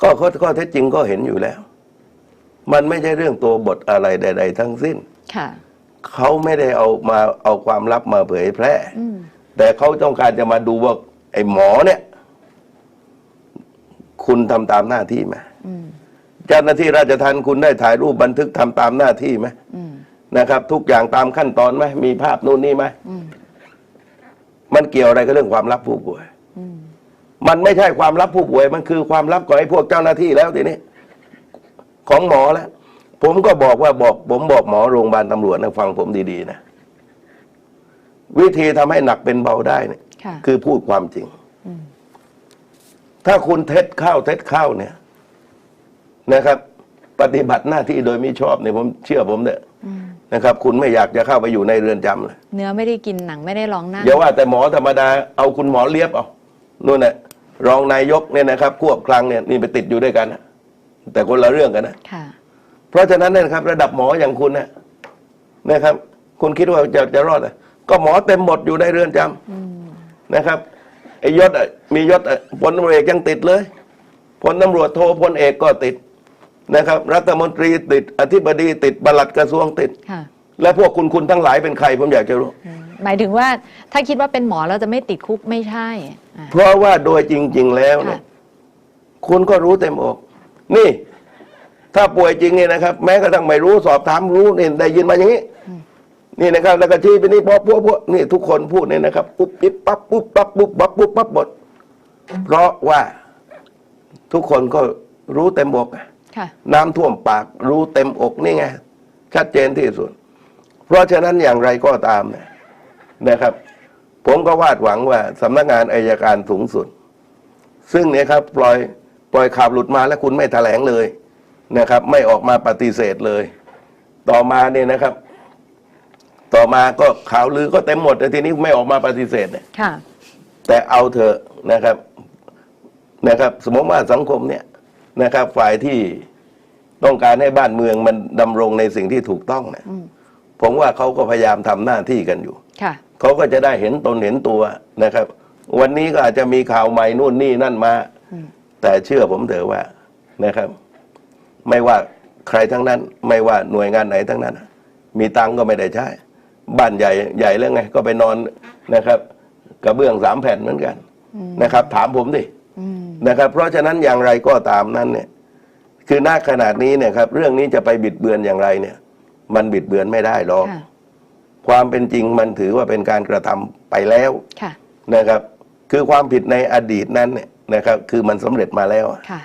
ก็ข้อข้อเท็จจริงก็เห็นอยู่แล้ว มันไม่ใช่เรื่องตัวบทอะไรใด ๆ ทั้งสิ้นค่ะเขาไม่ได้เอามาเอาความลับมาเผยแพร่อืมแต่เขาต้องการจะมาดูว่า ไอ้หมอเนี่ย คุณทำตามหน้าที่ไหมอืมเจ้าหน้าที่ราชทัณฑ์คุณได้ถ่ายรูปบันทึกทำตามหน้าที่ไหมอืมนะครับ ทุกอย่างตามขั้นตอนไหมมีภาพนู่นนี่ไหมอืมมันเกี่ยวอะไรกับเรื่องความลับผู้ป่วยอื มมันไม่ใช่ความลับผู้ป่วยมันคือความลับของไอ้พวกเจ้าหน้าที่แล้วทีนี้ ของหมอแล้ว ผมก็บอกว่าบอก ผมบอกหมอโรงพยาบาลตำรวจนะฟังผมดีๆนะ วิธีทำให้หนักเป็นเบาได้เนี่ยค่ะคือพูดความจริงอืมถ้าคุณเท็จเข้าเท็จเข้าเนี่ย นะครับ ปฏิบัติหน้าที่โดยมิชอบเนี่ยผมเชื่อผมเนี่ยอืมนะครับ คุณไม่อยากจะเข้าไปอยู่ในเรือนจำเลยเนื้อไม่ได้กินหนังไม่ได้ร้องหน้าอย่าว่าแต่หมอธรรมดาเอาคุณหมอเลียบเอานู่นน่ะ รองนายกเนี่ยนะครับควบคลังเนี่ยนี่ไปติดอยู่ด้วยกันนะแต่คนละเรื่องกันนะค่ะ เพราะฉะนั้นเนยนะครับ ระดับหมออย่างคุณนะนะครับ คุณคิดว่าจะจะรอดเหรอก็หมอเต็มหมดอยู่ในเรือนจำอืมนะครับไอ้ยศอะมียศอะพลตำรวจเอกยังติดเลยพลตำรวจโทพลเอกก็ติดนะครับ รัฐมนตรีติดอธิบดีติดปลัดกระทรวงติดค่ะและพวกคุณคุณทั้งหลายเป็นใครผมอยากจะรู้อืม หมายถึงว่าถ้าคิดว่าเป็นหมอแล้วจะไม่ติดคุกไม่ใช่อ่าเพราะว่าโดยจริง ๆ แล้วเนี่ยค่ะคุณก็รู้เต็มอก นี่ ถ้าป่วยจริงเนี่ยนะครับ แม้กระทั่งไม่รู้สอบถามรู้นี่ได้ยินมาอย่างนี้ นี่นะครับ แล้วก็ชี้ไปนี่พอพวกพวกนี่ทุกคนพูดเนี่ยนะครับปุ๊บปิ๊บปั๊บปุ๊บปั๊บปุ๊บปั๊บปุ๊บปั๊บหมดเพราะว่าทุกคนก็รู้เต็มอกอะ ค่ะ น้ำท่วมปากรู้เต็มอกนี่ไง ชัดเจนที่สุด เพราะฉะนั้นอย่างไรก็ตามเนี่ย นะครับ ผมก็วาดหวังว่าสำนักงานอายการสูงสุด ซึ่งเนี่ยครับปล่อยปล่อยข่าวหลุดมาแล้วคุณไม่แถลงเลยนะครับ ไม่ออกมาปฏิเสธเลย ต่อมาเนี่ยนะครับ ต่อมาก็ข่าวลือก็เต็มหมดแต่ทีนี้ไม่ออกมาปฏิเสธเนี่ยค่ะแต่เอาเถอะนะครับนะครับ สมมติว่าสังคมเนี่ยนะครับ ฝ่ายที่ต้องการให้บ้านเมืองมันดำรงในสิ่งที่ถูกต้องเนี่ยอืมผมว่าเขาก็พยายามทำหน้าที่กันอยู่ค่ะ เขาก็จะได้เห็นตนเห็นตัวนะครับ วันนี้ก็อาจจะมีข่าวใหม่นู่นนี่นั่นมา แต่เชื่อผมเถอะว่านะครับ ไม่ว่าใครทั้งนั้น ไม่ว่าหน่วยงานไหนทั้งนั้น มีตังก็ไม่ได้ใช้บ้านใหญ่ใหญ่แล้วไง ก็ไปนอนนะครับกระเบื้องสามแผ่นเหมือนกันนะครับ ถามผมดินะครับ เพราะฉะนั้นอย่างไรก็ตามนั้นเนี่ย คือณขนาดนี้เนี่ยครับ เรื่องนี้จะไปบิดเบือนอย่างไรเนี่ย มันบิดเบือนไม่ได้หรอก ค่ะความเป็นจริงมันถือว่าเป็นการกระทำไปแล้วค่ะนะครับ คือความผิดในอดีตนั้นเนี่ยนะครับคือมันสำเร็จมาแล้วค่ะ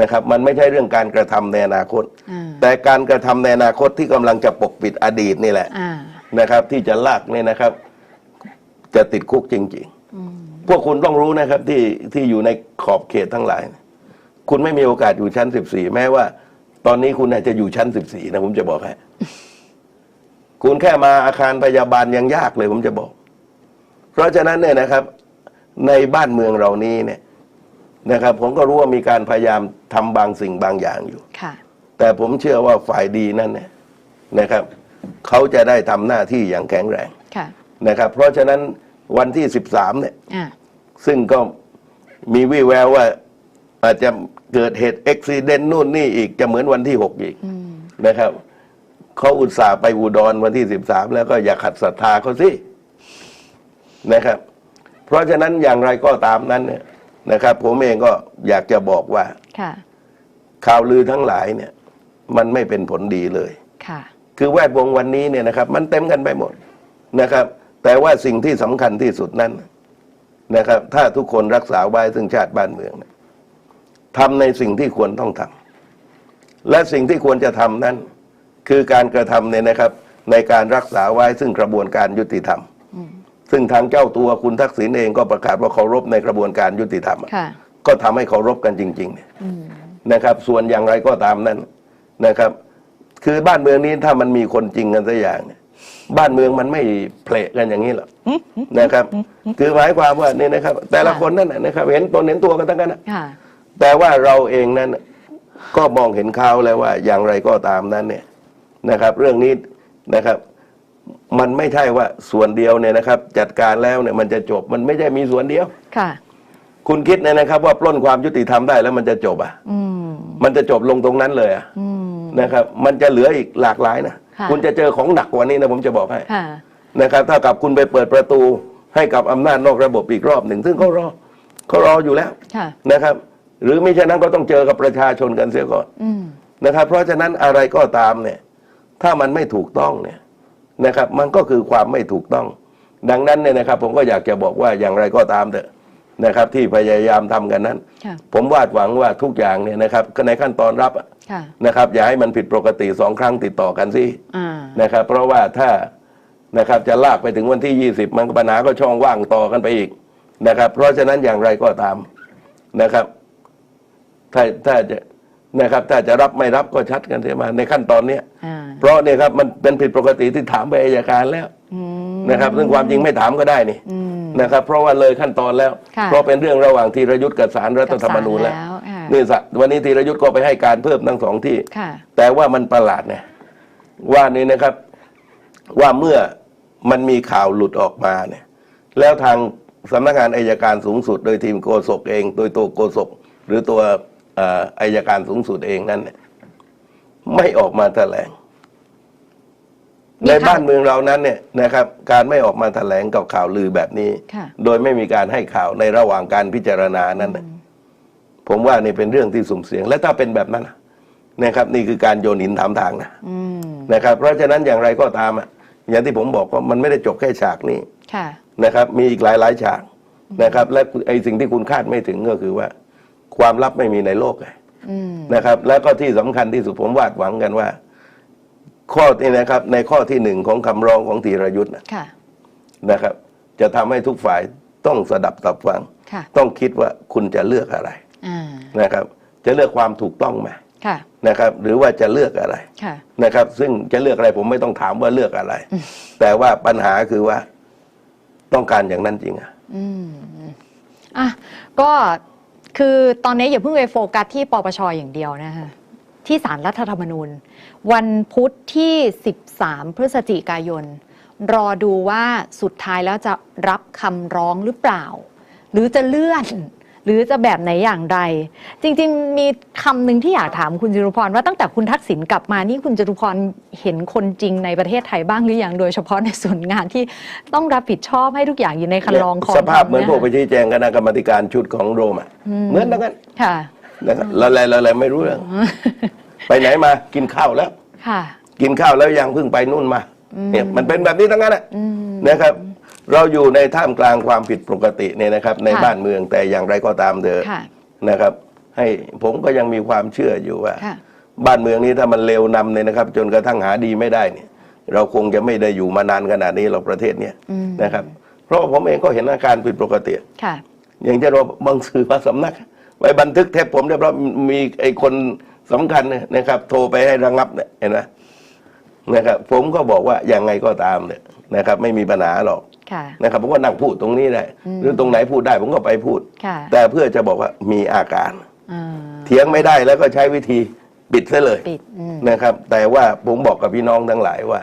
นะครับ มันไม่ใช่เรื่องการกระทำในอนาคตอ่าแต่การกระทำในอนาคตที่กำลังจะปกปิดอดีตนี่แหละอ่านะครับ ที่จะลากเนี่ยนะครับ จะติดคุกจริงอืมๆพวกคุณต้องรู้นะครับที่ที่อยู่ในขอบเขตทั้งหลาย คุณไม่มีโอกาสอยู่ชั้นสิบสี่แม้ว่า ตอนนี้คุณอาจจะอยู่ชั้นสิบสี่นะผมจะบอกให้ คุณแค่มาอาคารพยาบาลยังยากเลยผมจะบอก เพราะฉะนั้นเนี่ยนะครับ ในบ้านเมืองเรานี้เนี่ยนะครับ ผมก็รู้ว่ามีการพยายามทำบางสิ่งบางอย่างอยู่ค่ะแต่ผมเชื่อว่าฝ่ายดีนั่นเนี่ยนะครับ เขาจะได้ทำหน้าที่อย่างแข็งแรงค่ะนะครับ เพราะฉะนั้นวันที่สิบสามเนี่ยอ่าซึ่งก็มีวี่แววว่าอาจจะเกิดเหตุอุบิเหตุนู่นนี่อีกจะเหมือนวันที่หกอีกอืมนะครับ เขาอุตส่าห์ไปอุดรวันที่สิบสามแล้วก็อย่าขัดศรัทธาเขาสินะครับ เพราะฉะนั้นอย่างไรก็ตามนั้นเนี่ยนะครับ ผมเองก็อยากจะบอกว่าค่ะข่าวลือทั้งหลายเนี่ย มันไม่เป็นผลดีเลยค่ะ คือแวดวงวันนี้เนี่ยนะครับ มันเต็มกันไปหมดนะครับ แต่ว่าสิ่งที่สำคัญที่สุดนั้นนะครับ ถ้าทุกคนรักษาไว้ซึ่งชาติบ้านเมืองเนี่ยทำในสิ่งที่ควรต้องทำและสิ่งที่ควรจะทำนั้น คือการกระทำเนี่ยนะครับ ในการรักษาไว้ซึ่งกระบวนการยุติธรรมอืมซึ่งทางเจ้าตัวคุณทักษิณเองก็ประกาศว่าเคารพในกระบวนการยุติธรรมอะค่ะก็ทำให้เคารพกันจริงๆเนี่ยอืมนะครับ ส่วนอย่างไรก็ตามนั้นนะครับ คือบ้านเมืองนี้ถ้ามันมีคนจริงกันสักอย่างเนี่ยบ้านเมืองมันไม่เพลกันอย่างนี้หรอกนะครับ คือหมายความว่านี่นะครับ แต่ละคนนั่นนะนะครับ เห็นตนเห็นตัวกันทั้งนั้นนะค่ะแต่ว่าเราเองนั้นก็มองเห็นเขาแล้วว่าอย่างไรก็ตามนั้นเนี่ย นะครับ เรื่องนี้นะครับมันไม่ใช่ว่าส่วนเดียวเนี่ยนะครับ จัดการแล้วเนี่ยมันจะจบมันไม่ใช่มีส่วนเดียวค่ะ คุณคิดเนี่ยนะครับ ว่าปล้นความยุติธรรมได้แล้วมันจะจบอะอืมมันจะจบลงตรงนั้นเลยอะอืมนะครับ มันจะเหลืออีกหลากหลายนะค่ะคุณจะเจอของหนักกว่านี้นะผมจะบอกให้ค่ะนะครับถ้ากับคุณไปเปิดประตูให้กับอำนาจนอกระบบอีกรอบหนึ่ง ซึ่งเขารอเขารออยู่แล้วค่ะนะครับ หรือมิฉะนั้นก็ต้องเจอกับประชาชนกันเสียก่อนอืมนะครับ เพราะฉะนั้นอะไรก็ตามเนี่ย ถ้ามันไม่ถูกต้องเนี่ยนะครับมันก็คือความไม่ถูกต้อง ดังนั้นเนี่ยนะครับ ผมก็อยากจะบอกว่าอย่างไรก็ตามเถอะนะครับ ที่พยายามทำกันนั้นค่ะผมวาดหวังว่าทุกอย่างเนี่ยนะครับก็ในขั้นตอนรับอะค่ะนะครับ อย่าให้มันผิดปกติสองครั้งติดต่อกันสิอ่านะครับ เพราะว่าถ้านะครับจะลากไปถึงวันที่ 20 มันก็ปัญหาก็ช่องว่างต่อกันไปอีกนะครับ เพราะฉะนั้นอย่างไรก็ตามนะครับ ถ้าถ้าจะ นะครับ ถ้าจะรับไม่รับก็ชัดกันเสียมาในขั้นตอนเนี้ยอ่าเพราะเนี่ยครับมันเป็นผิดปกติที่ถามไปอายการแล้วอืม นะครับ ซึ่งความจริงไม่ถามก็ได้นี่อืมนะครับ เพราะว่าเลยขั้นตอนแล้ว ค่ะ เพราะเป็นเรื่องระหว่างธีรยุทธ์กับสารรัฐธรรมนูญแล้ว กับศาลค่ะนี่สะวันนี้ธีรยุทธ์ก็ไปให้การเพิ่มทั้งสองที่ ค่ะแต่ว่ามันประหลาดเนี่ยว่านี่นะครับ ว่าเมื่อมันมีข่าวหลุดออกมาเนี่ย แล้วทางสำนักงานอายการสูงสุด โดยทีมโกศกเอง โดยตัวโกศกหรือตัวเอ่ออายการสูงสุดเองนั่นเนี่ยไม่ออกมาแถลงมีในข่าวบ้านเมืองเรานั้นเนี่ยนะครับ การไม่ออกมาแถลงกับข่าวลือแบบนี้ค่ะโดยไม่มีการให้ข่าวในระหว่างการพิจารณานั้นน่ะผมว่านี่เป็นเรื่องที่สุ่มเสี่ยง และถ้าเป็นแบบนั้นน่ะนะครับ นี่คือการโยนหินถามทางนะอืมนะครับ เพราะฉะนั้นอย่างไรก็ตามอะอย่างที่ผมบอกว่ามันไม่ได้จบแค่ฉากนี้ค่ะนะครับ มีอีกหลายหลายๆฉากนะครับ และไอ้สิ่งที่คุณคาดไม่ถึงก็คือว่า ความลับไม่มีในโลกไงอืมนะครับ แล้วก็ที่สำคัญที่สุดผมวาดหวังกันว่า ข้อนี้นะครับ ในข้อที่หนึ่งของคำร้องของธีรยุทธ์นะค่ะนะครับ จะทำให้ทุกฝ่ายต้องสดับสับฟังค่ะต้องคิดว่าคุณจะเลือกอะไรอ่านะครับ จะเลือกความถูกต้องไหมค่ะนะครับ หรือว่าจะเลือกอะไรค่ะนะครับ ซึ่งจะเลือกอะไรผมไม่ต้องถามว่าเลือกอะไร แต่ว่าปัญหาคือว่าต้องการอย่างนั้นจริงอะอืมอะก็ คือตอนนี้อย่าเพิ่งไปโฟกัสที่ปปชอย่างเดียวนะคะที่สารรัฐธรรมนูญ วันพุธที่ 13 พฤศจิกายน รอดูว่าสุดท้ายแล้วจะรับคำร้องหรือเปล่า หรือจะเลื่อน หรือจะแบบไหนอย่างไร จริง ๆ มีคำหนึ่งที่อยากถามคุณจตุพรว่าตั้งแต่คุณทักษิณกลับมานี่คุณจตุพรเห็นคนจริงในประเทศไทยบ้างหรือยังโดยเฉพาะในส่วนงานที่ต้องรับผิดชอบให้ทุกอย่างอยู่ในคันลองของสภาพเหมือนพวกไปยชี้แจงคณะกรรมาธิการชุดของโรมอะเหมือนกันค่ะนะครับอะไรอะไรไม่รู้เรื่องไปไหนมากินข้าวแล้ว ค่ะ กินข้าวแล้วยังเพิ่งไปนู่นมาเนี่ยมันเป็นแบบนี้ทั้งนั้นอะอืมนะครับ เราอยู่ในท่ามกลางความผิดปกติเนี่ยนะครับ ในค่ะบ้านเมืองแต่อย่างไรก็ตามเถอะค่ะ นะครับ ให้ผมก็ยังมีความเชื่ออยู่ว่า ค่ะ บ้านเมืองนี้ถ้ามันเลวนำเนี่ยนะครับ จนกระทั่งหาดีไม่ได้เนี่ย เราคงจะไม่ได้อยู่มานานขนาดนี้เราประเทศเนี้ยอืมนะครับ เพราะว่าผมเองก็เห็นอาการผิดปกติ ค่ะ อย่างเช่นว่าบางสื่อบางสำนักไว้บันทึกเทปผมเรียบร้อยมีไอ้คนสำคัญเนี่ยนะครับ โทรไปให้ระงับเนี่ยเห็นไหมนะครับ ผมก็บอกว่ายังไงก็ตามเนี่ยนะครับ ไม่มีปัญหาหรอกค่ะ นะครับผมก็นั่งพูดตรงนี้ได้หรือตรงไหนพูดได้ผมก็ไปพูดค่ะแต่เพื่อจะบอกว่ามีอาการอ่าเถียงไม่ได้แล้วก็ใช้วิธีปิดซะเลยปิดอืมนะครับ แต่ว่าผมบอกกับพี่น้องทั้งหลายว่า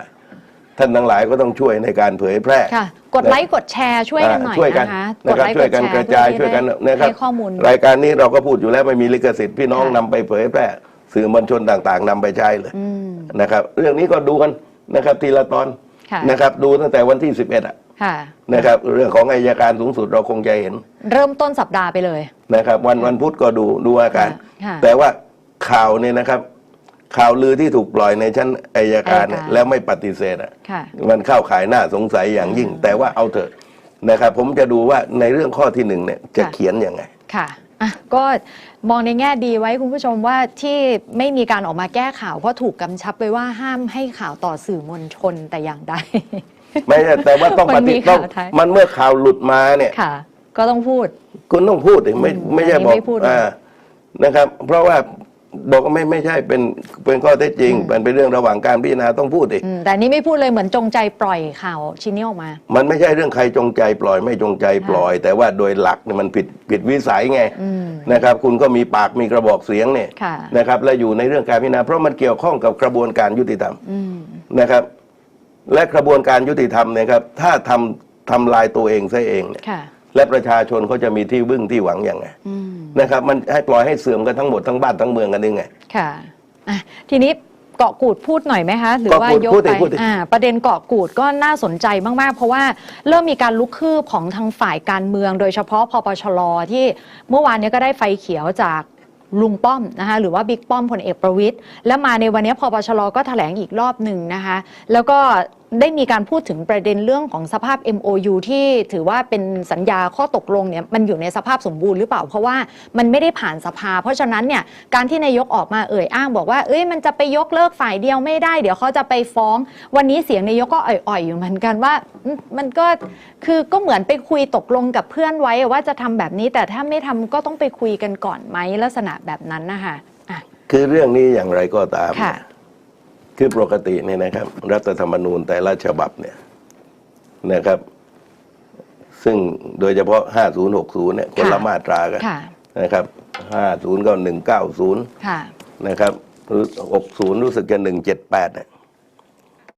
ท่านทั้งหลายก็ต้องช่วยในการเผยแพร่ค่ะกดไลค์กดแชร์ช่วยกันหน่อยช่วยกันะคะนะกดครับไลค์ช่วยกกันดแชร์กระจายเพื่อช่วยกันที่นะครับให้ข้อมูลรายการนี้เราก็พูดอยู่แล้วไม่มีลิขสิทธิ์พี่น้องค่ะนำไปเผยแพร่สื่อมวลชนต่าง ๆนำไปใช้เลยอืมนะครับ เรื่องนี้ก็ดูกันนะครับ ทีละตอนค่ะนะครับ ดูตั้งแต่วันที่ 11อะ ค่ะ นะครับเรื่องของอายการสูงสุดเราคงจะเห็นเริ่มต้นสัปดาห์ไปเลย นะครับ วันวันพุธก็ดูดูอาการ ค่ะ แต่ว่าข่าวเนี่ยนะครับ ข่าวลือที่ถูกปล่อยในชั้นอายการเนี่ยอัยการ แล้วไม่ปฏิเสธอะ ค่ะ มันเข้าขายหน้าสงสัยอย่างยิ่ง แต่ว่าเอาเถอะนะครับ ผมจะดูว่าในเรื่องข้อที่หนึ่งเนี่ยจะค่ะ เขียนยังไง ค่ะอะ ก็มองในแง่ดีไว้คุณผู้ชมว่าที่ไม่มีการออกมาแก้ข่าว เพราะถูกกำชับไปว่าห้ามให้ข่าวต่อสื่อมวลชนแต่อย่างใด ไม่ใช่แต่ว่าต้องมัปนมีฏิต้องข่าวท้ายมันเมื่อข่าวหลุดมาเนี่ย ค่ะ ก็ต้องพูด คุณต้องพูดดิไม่อืมไม่ใช่อันนี้บอกไม่พูดอ่านะครับ เพราะว่าบอกว่าไม่ไม่ใช่เป็นเป็นข้อเท็จจริงมันเป็นเรื่องระหว่างการพิจารณาต้องพูดดิอืมแต่อันนี้ไม่พูดเลยเหมือนจงใจปล่อยข่าวชิ้นนี้ออกมา มันไม่ใช่เรื่องใครจงใจปล่อยไม่จงใจปล่อย แต่ว่าโดยหลักเนี่ยมันผิดผิดวิสัยไงอืม นะครับ คุณก็มีปากมีกระบอกเสียงเนี่ยค่ะ นะครับ และอยู่ในเรื่องการพิจารณาเพราะมันเกี่ยวข้องกับกระบวนการยุติธรรม อืม นะครับ และกระบวนการยุติธรรมเนี่ยครับถ้าทำทำลายตัวเองซะเองเนี่ยค่ะ และประชาชนเขาจะมีที่บึ้งที่หวังอย่างไงอืม นะครับมันให้ปล่อยให้เสื่อมกันทั้งหมดทั้งบ้านทั้งเมืองกันได้ไง ค่ะอะ ทีนี้เกาะกูดพูดหน่อยไหมคะ หรือว่าเกาะกูดยกพูดดิไปพูดดิ อ่าประเด็นเกาะกูดก็น่าสนใจมาก ๆ เพราะว่าเริ่มมีการลุกคืบของทางฝ่ายการเมือง โดยเฉพาะพปชรที่เมื่อวานนี้ก็ได้ไฟเขียวจาก ลุงป้อมนะคะหรือว่าบิ๊กป้อมพลเอกประวิตยแล้วมาในวันนี้พปชรก็แถลงอีกรอบหนึ่งนะคะแล้วก็ ได้มีการพูดถึงประเด็นเรื่องของสภาพ MOU ที่ถือว่าเป็นสัญญาข้อตกลงเนี่ยมันอยู่ในสภาพสมบูรณ์หรือเปล่า เพราะว่ามันไม่ได้ผ่านสภา เพราะฉะนั้นเนี่ยการที่นายกออกมาเอ่ยอ้างบอกว่าเอ้ยมันจะไปยกเลิกฝ่ายเดียวไม่ได้ เดี๋ยวเขาจะไปฟ้อง วันนี้เสียงนายกก็อ่อยๆอยู่เหมือนกันว่าอืมมันก็คือก็เหมือนไปคุยตกลงกับเพื่อนไว้ว่าจะทำแบบนี้ แต่ถ้าไม่ทำก็ต้องไปคุยกันก่อนไหมลักษณะแบบนั้นนะคะอะคือเรื่องนี้อย่างไรก็ตาม ค่ะคือปกติเนี่ยนะครับ รัฐธรรมนูญแต่ละฉบับเนี่ยนะครับ ซึ่งโดยเฉพาะ 5060 เนี่ยคนละค่ะมาตรากันค่ะนะครับ 50 ก็ 190ค่ะนะครับ 60 รู้สึกจะ 178เนี่ย